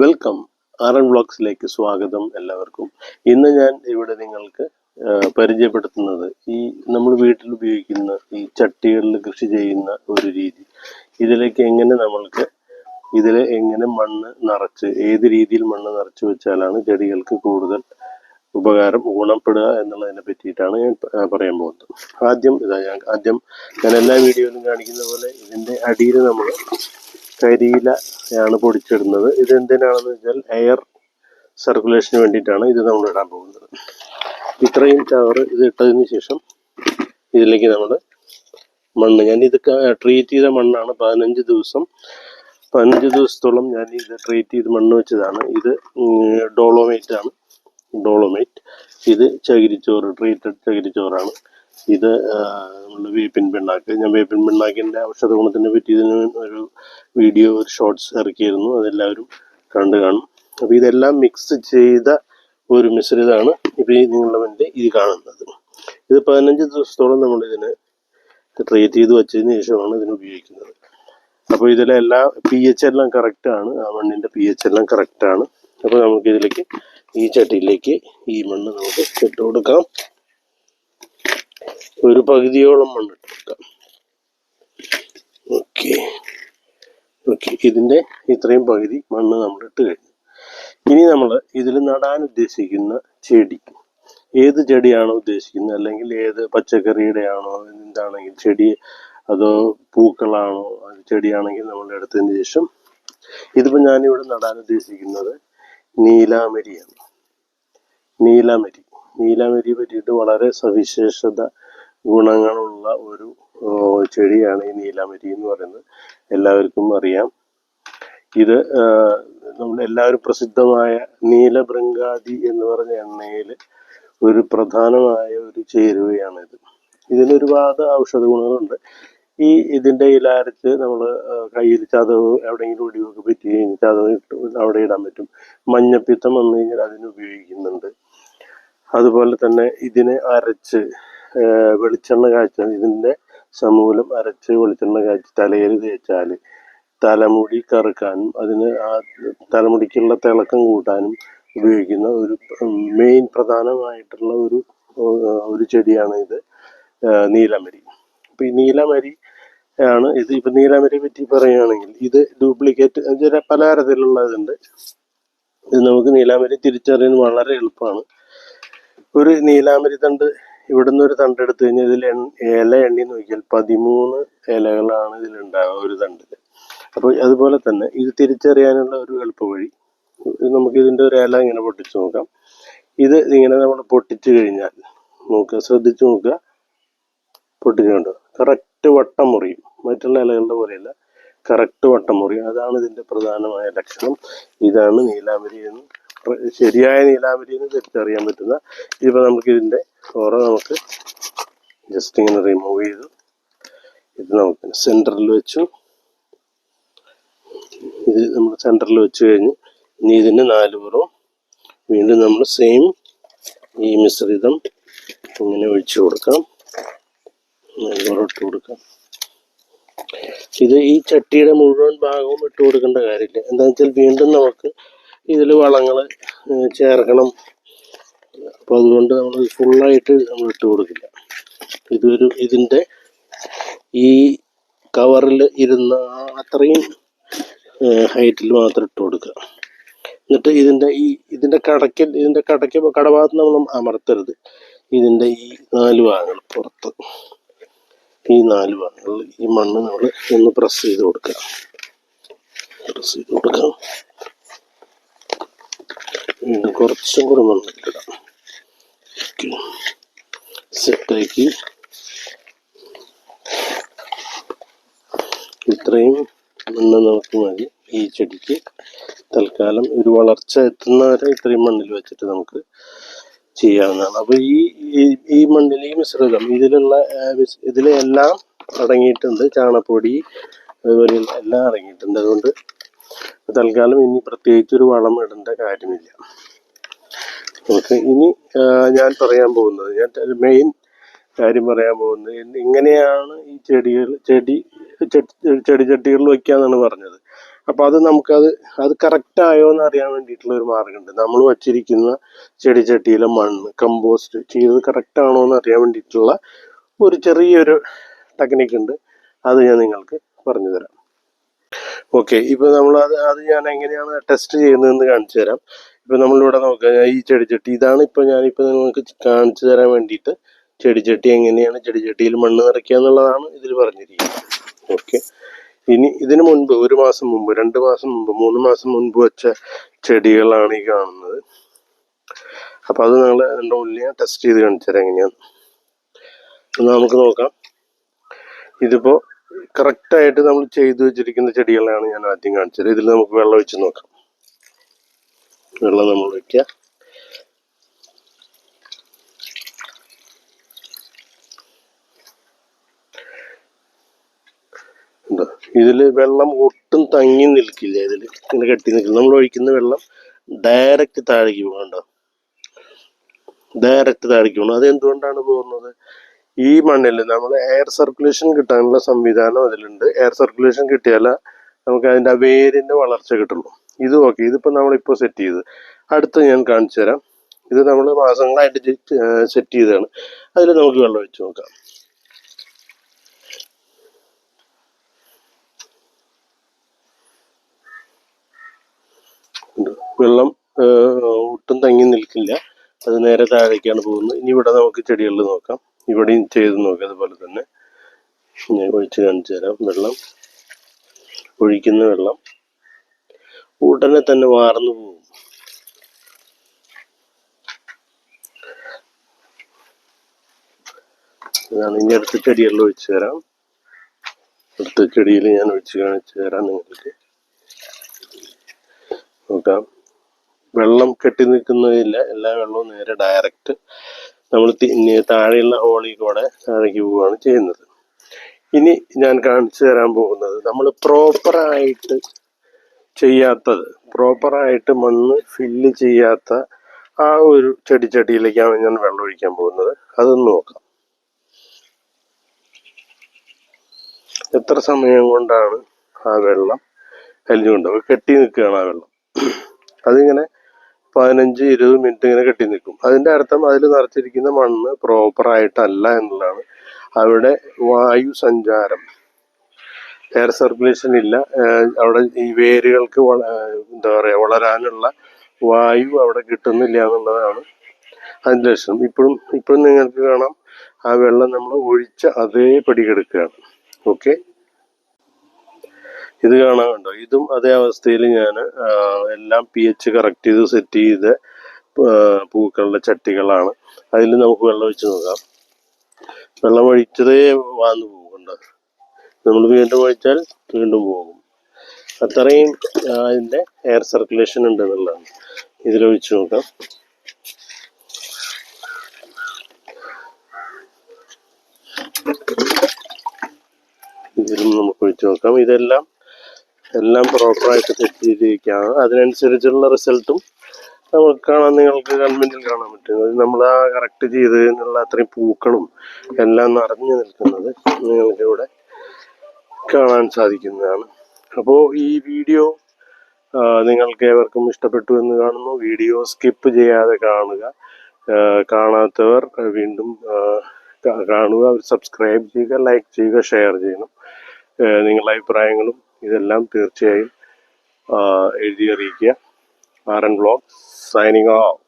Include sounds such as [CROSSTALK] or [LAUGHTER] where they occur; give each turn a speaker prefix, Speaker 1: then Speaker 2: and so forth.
Speaker 1: Welcome. R N സ്വാഗതം എല്ലാവർക്കും. ഇന്ന് ഞാൻ ഇവിടെ നിങ്ങൾക്ക് പരിചയപ്പെടുത്തുന്നത് ഈ നമ്മൾ വീട്ടിൽ ഉപയോഗിക്കുന്ന ഈ ചട്ടികളിൽ കൃഷി ചെയ്യുന്ന ഒരു രീതി. ഇതിലേക്ക് എങ്ങനെ നമ്മൾക്ക് ഇതിൽ എങ്ങനെ മണ്ണ് നിറച്ച് ഏത് രീതിയിൽ മണ്ണ് നിറച്ച് വെച്ചാലാണ് ചെടികൾക്ക് കൂടുതൽ ഉപകാരം ഗുണപ്പെടുക എന്നുള്ളതിനെ പറ്റിയിട്ടാണ് ഞാൻ പറയാൻ പോകുന്നത്. ആദ്യം ഇതാ ഞാൻ ആദ്യം ഞാൻ എല്ലാ വീഡിയോയിലും കാണിക്കുന്ന പോലെ ഇതിന്റെ അടിയിൽ നമ്മൾ കരിയില ആണ് പൊടിച്ചിടുന്നത്. ഇത് എന്തിനാണെന്ന് വെച്ചാൽ എയർ സർക്കുലേഷന് വേണ്ടിയിട്ടാണ് ഇത് നമ്മൾ ഇടാൻ പോകുന്നത്. ഇത്രയും ചവറ് ഇത് ഇട്ടതിന് ശേഷം ഇതിലേക്ക് നമ്മൾ മണ്ണ്. ഞാൻ ഇത് ട്രീറ്റ് ചെയ്ത മണ്ണാണ് പതിനഞ്ച് ദിവസം. പതിനഞ്ച് ദിവസത്തോളം ഞാൻ ഇത് ട്രീറ്റ് ചെയ്ത് മണ്ണ് വെച്ചതാണ്. ഇത് ഡോളോമേറ്റ് ആണ്. ഡോളോമേറ്റ്. ഇത് ചകിരിച്ചോറ് ട്രീറ്റഡ് ചകിരിച്ചോറാണ്. ഇത് നമ്മൾ വേപ്പിൻ പിണ്ണാക്ക് ഞാൻ വേപ്പിൻ പിണ്ണാക്കിന്റെ ഔഷധ ഗുണത്തിനെ പറ്റി ഇതിന് ഒരു വീഡിയോ ഒരു ഷോർട്സ് ഇറക്കിയിരുന്നു. അതെല്ലാവരും കണ്ടു കാണും. അപ്പോൾ ഇതെല്ലാം മിക്സ് ചെയ്ത ഒരു മിശ്രിതമാണ് ഇപ്പോൾ ഈ നിങ്ങളുടെ മുന്നിൽ ഇത് കാണുന്നത്. ഇത് പതിനഞ്ച് ദിവസത്തോളം നമ്മൾ ഇതിനെ ട്രീറ്റ് ചെയ്ത് വെച്ചതിന് ശേഷമാണ് ഇതിന് ഉപയോഗിക്കുന്നത്. അപ്പോൾ ഇതിലെല്ലാം പി എച്ച് എല്ലാം കറക്റ്റാണ് ആ മണ്ണിന്റെ പി എച്ച് എല്ലാം കറക്റ്റാണ് അപ്പോൾ നമുക്ക് ഇതിലേക്ക് ഈ ചട്ടിയിലേക്ക് ഈ മണ്ണ് നമുക്ക് ഇട്ട് കൊടുക്കാം. ഒരു പകുതിയോളം മണ്ണ് കൊടുക്കാം ഓക്കെ. ഓക്കെ ഇതിന്റെ ഇത്രയും പകുതി മണ്ണ് നമ്മൾ ഇട്ട് കഴിഞ്ഞു. ഇനി നമ്മൾ ഇതിൽ നടാൻ ഉദ്ദേശിക്കുന്ന ചെടി ഏത് ചെടിയാണോ ഉദ്ദേശിക്കുന്നത്? അല്ലെങ്കിൽ ഏത് പച്ചക്കറിയുടെ ആണോ എന്താണെങ്കിൽ ചെടി അതോ പൂക്കളാണോ ചെടിയാണെങ്കിൽ നമ്മൾ എടുത്തതിന് ശേഷം ഇതിപ്പോൾ ഞാനിവിടെ നടാൻ ഉദ്ദേശിക്കുന്നത് നീലാമരിയാണ്. നീലാമരി. നീലാമരിയെ പറ്റിയിട്ട് വളരെ സവിശേഷത ഗുണങ്ങളുള്ള ഒരു ചെടിയാണ് ഈ നീലാമരി എന്ന് പറയുന്നത്. എല്ലാവർക്കും അറിയാം. ഇത് നമ്മൾ എല്ലാവരും പ്രസിദ്ധമായ നീലഭൃങ്കാതി എന്ന് പറഞ്ഞ എണ്ണയിൽ ഒരു പ്രധാനമായ ഒരു ചേരുവയാണിത്. ഇതിന് ഒരുപാട് ഔഷധ ഗുണങ്ങളുണ്ട്. ഈ ഇതിന്റെ ഇല നമ്മൾ കയ്യിൽ ചതവ് എവിടെയെങ്കിലും ഒടിവൊക്കെ പറ്റി കഴിഞ്ഞാൽ ചതവ് അവിടെ ഇടാൻ പറ്റും. മഞ്ഞപ്പിത്തം വന്നു കഴിഞ്ഞാൽ അതിന് ഉപയോഗിക്കുന്നുണ്ട്. അതുപോലെ തന്നെ ഇതിനെ അരച്ച് വെളിച്ചെണ്ണ കാച്ച ഇതിന്റെ സമൂലം അരച്ച് വെളിച്ചെണ്ണ കാച്ചി തലയിൽ തേച്ചാൽ തലമുടി കറുക്കാനും അതിന് ആ തലമുടിക്കുള്ള തിളക്കം കൂട്ടാനും ഉപയോഗിക്കുന്ന ഒരു മെയിൻ പ്രധാനമായിട്ടുള്ള ഒരു ഒരു ചെടിയാണ് ഇത് നീലമരി. അപ്പം ഈ നീലമരി ആണ് ഇത്. ഇപ്പം നീലമരി പറ്റി പറയുകയാണെങ്കിൽ ഇത് ഡ്യൂപ്ലിക്കേറ്റ് പലതരത്തിലുള്ളതുണ്ട്. ഇത് നമുക്ക് നീലാമരി തിരിച്ചറിയാൻ വളരെ എളുപ്പമാണ്. ഒരു നീലാമരി തണ്ട് ഇവിടുന്ന് ഒരു തണ്ട് എടുത്തു കഴിഞ്ഞാൽ ഇതിൽ ഇല എണ്ണി നോക്കിയാൽ പതിമൂന്ന് ഇലകളാണ് ഇതിലുണ്ടാവുക ഒരു തണ്ടിൽ അപ്പോൾ അതുപോലെ തന്നെ ഇത് തിരിച്ചറിയാനുള്ള ഒരു എളുപ്പ വഴി നമുക്ക് ഇതിന്റെ ഒരു ഇല ഇങ്ങനെ പൊട്ടിച്ച് നോക്കാം. ഇത് ഇങ്ങനെ നമ്മൾ പൊട്ടിച്ചു കഴിഞ്ഞാൽ നോക്കുക ശ്രദ്ധിച്ചു നോക്കുക പൊട്ടിച്ചുകൊണ്ട് കറക്റ്റ് വട്ടം മുറിയും. മറ്റുള്ള ഇലകളുടെ പോലെയല്ല കറക്റ്റ് വട്ടം മുറിയും. അതാണ് ഇതിന്റെ പ്രധാനമായ ലക്ഷണം. ഇതാണ് നീലാമരി എന്ന് ശരിയായ നീലാംബരിന്ന് തിരിച്ചറിയാൻ പറ്റുന്ന ഇതിപ്പോൾ നമുക്ക് ഇതിന്റെ ഓറ നമുക്ക് ജസ്റ്റ് ഇങ്ങനെ റിമൂവ് ചെയ്തു. ഇത് നമുക്ക് സെന്ററിൽ വെച്ചു. ഇത് നമ്മൾ സെന്ററിൽ വെച്ച് കഴിഞ്ഞു. ഇനി ഇതിന് നാല് പുറവും വീണ്ടും നമ്മൾ സെയിം ഈ മിശ്രിതം ഇങ്ങനെ ഒഴിച്ചു കൊടുക്കാം. നാല് പുറം ഇട്ട് കൊടുക്കാം. ഇത് ഈ ചട്ടിയുടെ മുഴുവൻ ഭാഗവും ഇട്ട് കൊടുക്കേണ്ട കാര്യമില്ല. എന്താണെന്ന് വെച്ചാൽ വീണ്ടും നമുക്ക് ഇതിൽ വളങ്ങൾ ചേർക്കണം. അപ്പോൾ അതുകൊണ്ട് നമ്മൾ ഫുള്ളായിട്ട് നമ്മൾ ഇട്ട് കൊടുക്കില്ല. ഇതൊരു ഇതിന്റെ ഈ കവറിൽ ഇരുന്ന അത്രയും ഹൈറ്റിൽ മാത്രം ഇട്ട് കൊടുക്കുക. എന്നിട്ട് ഇതിന്റെ ഈ ഇതിന്റെ കടയ്ക്ക് ഇതിന്റെ കടയ്ക്ക് കടഭാഗത്ത് നമ്മൾ അമർത്തരുത്. ഇതിന്റെ ഈ നാല് ഭാഗങ്ങൾ പുറത്ത്. ഈ നാല് ഭാഗങ്ങളിൽ ഈ മണ്ണ് നമ്മൾ ഒന്ന് പ്രസ് ചെയ്ത് കൊടുക്കുക. പ്രസ് ചെയ്ത് കൊടുക്കാം വീണ്ടും കുറച്ചും കൂടെ മണ്ണിട്ടിടാം സെറ്റാക്കി. ഇത്രയും മണ്ണ് നമുക്ക് മതി. ഈ ചെടിക്ക് തൽക്കാലം ഒരു വളർച്ച എത്തുന്ന വരെ ഇത്രയും മണ്ണിൽ വെച്ചിട്ട് നമുക്ക് ചെയ്യാവുന്നതാണ്. അപ്പോൾ ഈ ഈ- മണ്ണിൽ ഈ മിശ്രിതം ഇതിലുള്ള ഇതിലെല്ലാം അടങ്ങിയിട്ടുണ്ട്. ചാണകപ്പൊടി അതുപോലെ എല്ലാം അടങ്ങിയിട്ടുണ്ട്. അതുകൊണ്ട് തൽക്കാലം ഇനി പ്രത്യേകിച്ച് ഒരു വളം ഇടേണ്ട കാര്യമില്ല. ഓക്കെ ഇനി ഞാൻ പറയാൻ പോകുന്നത് ഞാൻ മെയിൻ കാര്യം പറയാൻ പോകുന്നത് ഇങ്ങനെയാണ് ഈ ചെടികൾ ചെടി ചെടി ചെടി ചട്ടികളിൽ വയ്ക്കാന്നാണ് പറഞ്ഞത്. അപ്പോൾ അത് നമുക്കത് അത് കറക്റ്റ് ആയോ എന്ന് അറിയാൻ വേണ്ടിയിട്ടുള്ള ഒരു മാർഗമുണ്ട് നമ്മൾ വച്ചിരിക്കുന്ന ചെടിച്ചട്ടിയിലെ മണ്ണ് കമ്പോസ്റ്റ് ചെയ്തത് കറക്റ്റ് ആണോ എന്ന് അറിയാൻ വേണ്ടിയിട്ടുള്ള ഒരു ചെറിയൊരു ടെക്നിക്ക് ഉണ്ട്. അത് ഞാൻ നിങ്ങൾക്ക് പറഞ്ഞു തരാം. ഓക്കെ ഇപ്പൊ നമ്മൾ അത് അത് ഞാൻ എങ്ങനെയാണ് ടെസ്റ്റ് ചെയ്യുന്നതെന്ന് കാണിച്ചു തരാം. ഇപ്പൊ നമ്മളിവിടെ നോക്കുക ഈ ചെടിച്ചട്ടി ഇതാണ് ഇപ്പൊ ഞാനിപ്പോ നിങ്ങൾക്ക് കാണിച്ചു തരാൻ വേണ്ടിയിട്ട് ചെടിച്ചട്ടി എങ്ങനെയാണ് ചെടിച്ചട്ടിയിൽ മണ്ണ് നിറയ്ക്കുക എന്നുള്ളതാണ് ഇതിൽ പറഞ്ഞിരിക്കുന്നത്. ഓക്കെ ഇനി ഇതിനു മുൻപ് ഒരു മാസം മുമ്പ് രണ്ട് മാസം മുമ്പ് മൂന്ന് മാസം മുൻപ് വെച്ച ചെടികളാണ് ഈ കാണുന്നത്. അപ്പൊ അത് നിങ്ങൾ എന്റെ ഉള്ളിൽ ഞാൻ ടെസ്റ്റ് ചെയ്ത് കാണിച്ചു തരാം എങ്ങനെയാണ് നമുക്ക് നോക്കാം. ഇതിപ്പോ കറക്റ്റ് ആയിട്ട് നമ്മൾ ചെയ്തു വെച്ചിരിക്കുന്ന ചെടികളാണ് ഞാൻ ആദ്യം കാണിച്ചത്. ഇതിൽ നമുക്ക് വെള്ളം ഒഴിച്ച് നോക്കാം. വെള്ളം നമ്മൾ ഒഴിക്കുക. ഇതിൽ വെള്ളം ഒട്ടും തങ്ങി നിൽക്കില്ല ഇതിൽ. ഇങ്ങനെ കെട്ടി നിൽക്കില്ല. നമ്മൾ ഒഴിക്കുന്ന വെള്ളം ഡയറക്റ്റ് താഴേക്ക് പോകണ്ട ഡയറക്റ്റ് താഴേക്ക് പോകണം അത് എന്തുകൊണ്ടാണ് പോകുന്നത്? ഈ മണ്ണിൽ നമ്മൾ എയർ സർക്കുലേഷൻ കിട്ടാനുള്ള സംവിധാനം അതിലുണ്ട്. എയർ സർക്കുലേഷൻ കിട്ടിയാൽ നമുക്ക് അതിന്റെ വേരിന്റെ വളർച്ച കിട്ടുള്ളൂ. ഇത് ഓക്കെ ഇതിപ്പോൾ നമ്മളിപ്പോൾ സെറ്റ് ചെയ്ത്. അടുത്ത് ഞാൻ കാണിച്ചു തരാം. ഇത് നമ്മൾ മാസങ്ങളായിട്ട് സെറ്റ് ചെയ്തതാണ്. അതിൽ നമുക്ക് വെള്ളം വെച്ച് നോക്കാം. വെള്ളം ഒട്ടും തങ്ങി നിൽക്കില്ല. അത് നേരെ താഴേക്കാണ് പോകുന്നത്. ഇനി ഇവിടെ നമുക്ക് ചെടികളിൽ നോക്കാം. ഇവിടെയും ചെയ്ത് നോക്കി. അതുപോലെ തന്നെ ഞാൻ ഒഴിച്ച് കാണിച്ചു തരാം. വെള്ളം ഒഴിക്കുന്ന വെള്ളം ഉടനെ തന്നെ വാർന്നു പോകും. ഇതാണ് ഇനി അടുത്ത ചെടികളിൽ ഒഴിച്ചു തരാം. അടുത്ത ചെടിയിൽ ഞാൻ ഒഴിച്ച് കാണിച്ചു തരാം നിങ്ങൾക്ക്. നോക്കാം. വെള്ളം കെട്ടി നിൽക്കുന്നതില്ല. എല്ലാ വെള്ളവും നേരെ ഡയറക്റ്റ് നമ്മൾ താഴെയുള്ള ഹോളിൽ കൂടെ താഴേക്ക് പോവുകയാണ് ചെയ്യുന്നത്. ഇനി ഞാൻ കാണിച്ചു തരാൻ പോകുന്നത് നമ്മൾ പ്രോപ്പറായിട്ട് ചെയ്യാത്തത് പ്രോപ്പറായിട്ട് മണ്ണ് ഫില്ല് ചെയ്യാത്ത ആ ഒരു ചെടിച്ചട്ടിയിലേക്കാണ് ഞാൻ വെള്ളം ഒഴിക്കാൻ പോകുന്നത്. അതൊന്ന് നോക്കാം. എത്ര സമയം കൊണ്ടാണ് ആ വെള്ളം കലിഞ്ഞുകൊണ്ട് കെട്ടി നിൽക്കുകയാണ് ആ വെള്ളം. [CLEARS THROAT] അതിങ്ങനെ പതിനഞ്ച് ഇരുപത് മിനിറ്റ് ഇങ്ങനെ കെട്ടി നിൽക്കും. അതിന്റെ അർത്ഥം അതിൽ നിറച്ചിരിക്കുന്ന മണ്ണ് പ്രോപ്പർ ആയിട്ടല്ല എന്നുള്ളതാണ്. അവിടെ വായു സഞ്ചാരം. എയർ സർക്കുലേഷൻ ഇല്ല. അവിടെ ഈ വേരുകൾക്ക് എന്താ പറയാ വളരാനുള്ള വായു അവിടെ കിട്ടുന്നില്ല എന്നുള്ളതാണ് അതിന്റെ ലക്ഷണം. ഇപ്പോഴും ഇപ്പോഴും നിങ്ങൾക്ക് കാണാം ആ വെള്ളം നമ്മൾ ഒഴിച്ച അതേപടി കിടക്കുകയാണ്. ഓക്കെ ഇത് കാണാൻ കണ്ടോ? ഇതും അതേ അവസ്ഥയിൽ ഞാൻ എല്ലാം പി എച്ച് കറക്റ്റ് ചെയ്ത് സെറ്റ് ചെയ്ത പൂക്കളുടെ ചട്ടികളാണ്. അതിൽ നമുക്ക് വെള്ളം ഒഴിച്ച് നോക്കാം. വെള്ളം ഒഴിച്ചതേ വാന്ന് പോകുന്നുണ്ട് നമ്മൾ വീണ്ടും ഒഴിച്ചാൽ വീണ്ടും പോകും. അത്രയും അതിന്റെ എയർ സർക്കുലേഷൻ ഉണ്ട് എന്നുള്ളതാണ്. ഇതിലൊഴിച്ച് നോക്കാം. ഇതിലും നമുക്ക് ഒഴിച്ച് നോക്കാം. ഇതെല്ലാം എല്ലാം പ്രോപ്പറായിട്ട് സെറ്റ് ചെയ്തിരിക്കുകയാണ് അതിനനുസരിച്ചുള്ള റിസൾട്ടും നമുക്ക് കാണാൻ നിങ്ങൾക്ക് ഗവൺമെന്റിൽ കാണാൻ പറ്റും. നമ്മൾ ആ കറക്റ്റ് ചെയ്തതിനുള്ള അത്രയും പൂക്കളും എല്ലാം നിറഞ്ഞു നിൽക്കുന്നത് നിങ്ങൾക്ക് ഇവിടെ കാണാൻ സാധിക്കുന്നതാണ്. അപ്പോൾ ഈ വീഡിയോ നിങ്ങൾക്ക് ഏവർക്കും ഇഷ്ടപ്പെട്ടു എന്ന് കാണുന്നു. വീഡിയോ സ്കിപ്പ് ചെയ്യാതെ കാണുക. കാണാത്തവർ വീണ്ടും കാണുക. സബ്സ്ക്രൈബ് ചെയ്യുക ലൈക്ക് ചെയ്യുക ഷെയർ ചെയ്യണം. നിങ്ങളുടെ അഭിപ്രായങ്ങളും ഇതെല്ലാം തീർച്ചയായും എഴുതി അറിയിക്കുക. R N blog signing off